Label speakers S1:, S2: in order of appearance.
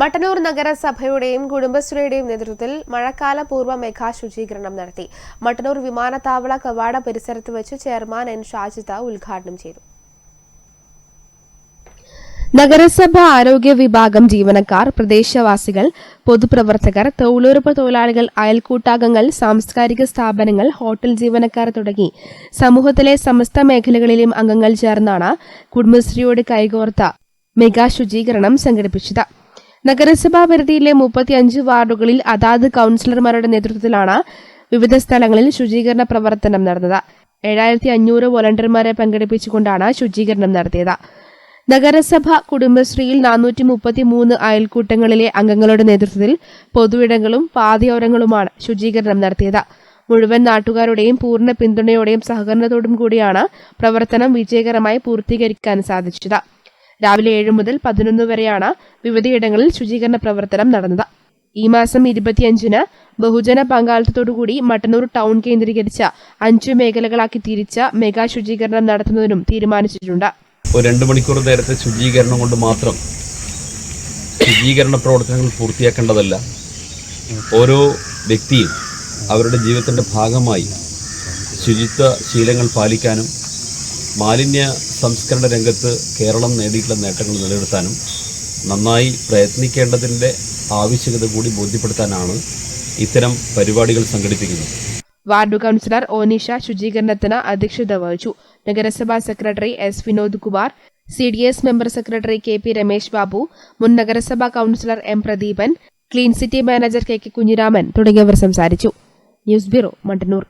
S1: മട്ടന്നൂർ നഗരസഭയുടെയും കുടുംബശ്രീയുടെയും നേതൃത്വത്തിൽ മഴക്കാല പൂർവ മെഗാ ശുചീകരണം നടത്തി. മട്ടന്നൂർ വിമാനത്താവള കവാട പരിസരത്ത് വെച്ച് ചെയർമാൻ എൻ. ഷാജിത ഉദ്ഘാടനം ചെയ്തു. നഗരസഭ ആരോഗ്യ വിഭാഗം ജീവനക്കാർ പ്രദേശവാസികൾ പൊതുപ്രവർത്തകർ തൊഴിലുറപ്പ് തൊഴിലാളികൾ അയൽക്കൂട്ടാംഗങ്ങൾ സാംസ്കാരിക സ്ഥാപനങ്ങൾ ഹോട്ടൽ ജീവനക്കാർ തുടങ്ങി സമൂഹത്തിലെ സമസ്ത മേഖലകളിലെയും അംഗങ്ങൾ ചേർന്നാണ് കുടുംബശ്രീയോട് കൈകോർത്ത മെഗാ ശുചീകരണം സംഘടിപ്പിച്ചത്. നഗരസഭാ പരിധിയിലെ മുപ്പത്തിയഞ്ച് വാർഡുകളിൽ അതാത് കൌൺസിലർമാരുടെ നേതൃത്വത്തിലാണ് വിവിധ സ്ഥലങ്ങളിൽ ശുചീകരണ പ്രവർത്തനം നടന്നത്. ഏഴായിരത്തി അഞ്ഞൂറ് വോളണ്ടിയർമാരെ പങ്കെടുപ്പിച്ചുകൊണ്ടാണ് ശുചീകരണം നടത്തിയത്. നഗരസഭ കുടുംബശ്രീയിൽ നാനൂറ്റി മുപ്പത്തി മൂന്ന് അയൽക്കൂട്ടങ്ങളിലെ അംഗങ്ങളുടെ നേതൃത്വത്തിൽ പൊതുയിടങ്ങളും പാതയോരങ്ങളുമാണ് ശുചീകരണം നടത്തിയത്. മുഴുവൻ നാട്ടുകാരുടെയും പൂർണ പിന്തുണയോടെയും സഹകരണത്തോടും കൂടിയാണ് പ്രവർത്തനം വിജയകരമായി പൂർത്തീകരിക്കാൻ സാധിച്ചത്. രാവിലെ ഏഴ് മുതൽ പതിനൊന്ന് വരെയാണ് വിവിധയിടങ്ങളിൽ ശുചീകരണ പ്രവർത്തനം നടന്നത്. ഈ മാസം ഇരുപത്തിയഞ്ചിന് ബഹുജന പങ്കാളിത്തത്തോടുകൂടി മട്ടന്നൂർ ടൗൺ കേന്ദ്രീകരിച്ച അഞ്ചു മേഖലകളാക്കി തിരിച്ച മെഗാ ശുചീകരണം നടത്തുന്നതിനും തീരുമാനിച്ചിട്ടുണ്ട്.
S2: ഒരു രണ്ട് മണിക്കൂർ നേരത്തെ ശുചീകരണം കൊണ്ട് മാത്രം ശുചീകരണ പ്രവർത്തനങ്ങൾ പൂർത്തിയാക്കേണ്ടതല്ല. ഓരോ വ്യക്തിയും അവരുടെ ജീവിതത്തിന്റെ ഭാഗമായി ശുചിത്വ ശീലങ്ങൾ പാലിക്കാനും മാലിന്യ സംസ്കരണ രംഗത്ത് കേരളം നേടിയിട്ടുള്ള നേട്ടങ്ങൾ നിലനിർത്താനും നന്നായി പ്രയത്നിക്കേണ്ടതിന്റെ ആവശ്യകത കൂടി ബോധ്യപ്പെടുത്താനാണ് ഇത്തരം പരിപാടികൾ സംഘടിപ്പിക്കുന്നത്.
S1: വാർഡ് കൗൺസിലർ ഓനിഷ ശുചീകരണത്തിന് അധ്യക്ഷത വഹിച്ചു. നഗരസഭാ secretary S Vinod Kumar C D S member secretary K P Ramesh Babu മുൻ നഗരസഭാ councillor M Pradeepan clean city manager K K Kunhiraman തുടങ്ങിയവർ സംസാരിച്ചു. News bureau Mattannur